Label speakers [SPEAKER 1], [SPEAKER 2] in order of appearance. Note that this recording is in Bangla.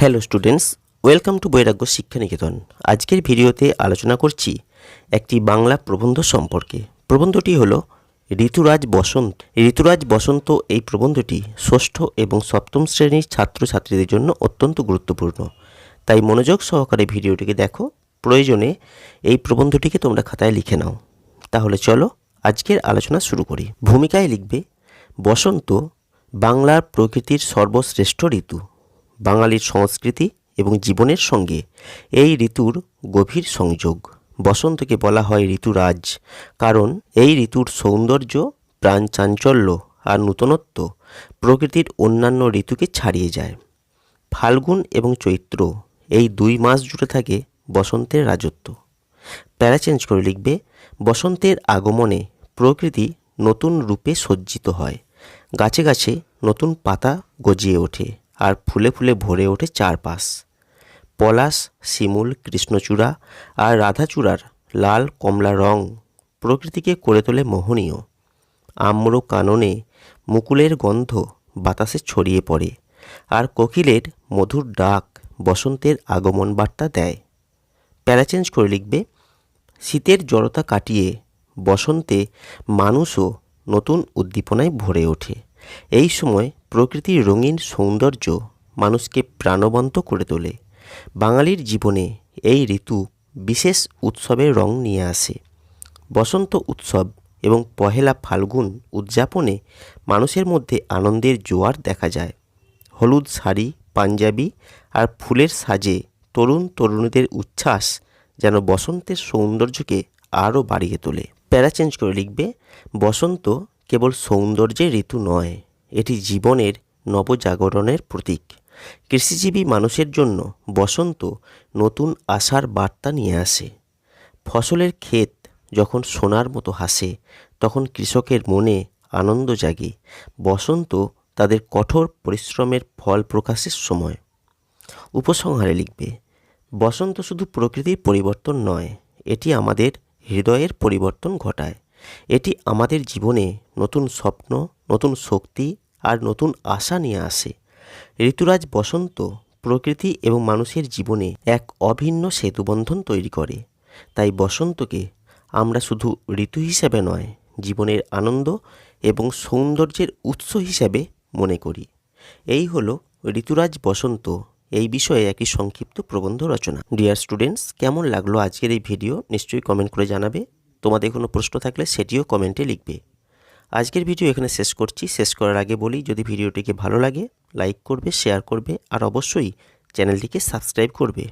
[SPEAKER 1] হ্যালো স্টুডেন্টস ওয়েলকাম টু বৈরাগ্য শিক্ষানিকেতন আজকের ভিডিওতে আলোচনা করছি একটি বাংলা প্রবন্ধ সম্পর্কে প্রবন্ধটি হলো ঋতুরাজ বসন্ত ঋতুরাজ বসন্ত এই প্রবন্ধটি ষষ্ঠ এবং সপ্তম শ্রেণির ছাত্রছাত্রীদের জন্য অত্যন্ত গুরুত্বপূর্ণ। তাই মনোযোগ সহকারে ভিডিওটিকে দেখো। প্রয়োজনে এই প্রবন্ধটিকে তোমরা খাতায় লিখে নাও। তাহলে চলো আজকের আলোচনা শুরু করি। ভূমিকায় লিখবে, বসন্ত বাংলার প্রকৃতির সর্বশ্রেষ্ঠ ঋতু। বাঙালির সংস্কৃতি এবং জীবনের সঙ্গে এই ঋতুর গভীর সংযোগ। বসন্তকে বলা হয় ঋতুরাজ, কারণ এই ঋতুর সৌন্দর্য, প্রাণ চাঞ্চল্য আর নূতনত্ব প্রকৃতির অন্যান্য ঋতুকে ছাড়িয়ে যায়। ফাল্গুন এবং চৈত্র এই দুই মাস জুড়ে থাকে বসন্তের রাজত্ব। প্যারা চেঞ্জ করে লিখবে, বসন্তের আগমনে প্রকৃতি নতুন রূপে সজ্জিত হয়, গাছে গাছে নতুন পাতা গজিয়ে ওঠে। আর ফুলে ফুলে ভরে ওঠে চারপাশ। পলাশ, শিমুল, কৃষ্ণচূড়া আর রাধাচূড়ার লাল কমলা রং প্রকৃতিকে করে তোলে মোহনীয়। আম্র কাননে মুকুলের গন্ধ বাতাসে ছড়িয়ে পড়ে আর কোকিলের মধুর ডাক বসন্তের আগমন বার্তা দেয় প্যারাচেঞ্জ করে লিখবে, শীতের জড়তা কাটিয়ে বসন্তে মানুষও নতুন উদ্দীপনায় ভরে ওঠে। এই সময় প্রকৃতির রঙিন সৌন্দর্য মানুষকে প্রাণবন্ত করে তোলে। বাঙালির জীবনে এই ঋতু বিশেষ উৎসবের রং নিয়ে আসে। বসন্ত উৎসব এবং পহেলা ফাল্গুন উদযাপনে মানুষের মধ্যে আনন্দের জোয়ার দেখা যায়। হলুদ শাড়ি, পাঞ্জাবি আর ফুলের সাজে তরুণ তরুণীদের উচ্ছ্বাস যেন বসন্তের সৌন্দর্যকে আরও বাড়িয়ে তোলে। প্যারা চেঞ্জ করে লিখবে, বসন্ত কেবল সৌন্দর্যের ঋতু নয়, এটি জীবনের নবজাগরণের প্রতীক। কৃষিজীবী মানুষের জন্য বসন্ত নতুন আশার বার্তা নিয়ে আসে। ফসলের ক্ষেত যখন সোনার মতো হাসে, তখন কৃষকের মনে আনন্দ জাগে। বসন্ত তাদের কঠোর পরিশ্রমের ফল প্রকাশের সময়। উপসংহারে লিখবে, বসন্ত শুধু প্রকৃতির পরিবর্তন নয়, এটি আমাদের হৃদয়ের পরিবর্তন ঘটায়। এটি আমাদের জীবনে নতুন স্বপ্ন, নতুন শক্তি আর নতুন আশা নিয়ে আসে। ঋতুরাজ বসন্ত প্রকৃতি এবং মানুষের জীবনে এক অভিন্ন সেতুবন্ধন তৈরি করে। তাই বসন্তকে আমরা শুধু ঋতু হিসেবে নয়, জীবনের আনন্দ এবং সৌন্দর্যের উৎস হিসেবে মনে করি। এই হলো ঋতুরাজ বসন্ত এই বিষয়ে একটি সংক্ষিপ্ত প্রবন্ধ রচনা। ডিয়ার স্টুডেন্টস কেমন লাগল আজকের এই ভিডিও নিশ্চয়ই কমেন্ট করে জানাবে। তোমাদের কোনো প্রশ্ন থাকলে সেটিও কমেন্টে লিখবে। আজকের ভিডিও এখানে শেষ করছি। শেষ করার আগে বলি, যদি ভিডিওটিকে ভালো লাগে, লাইক করবে, শেয়ার করবে, আর অবশ্যই চ্যানেলটিকে সাবস্ক্রাইব করবে।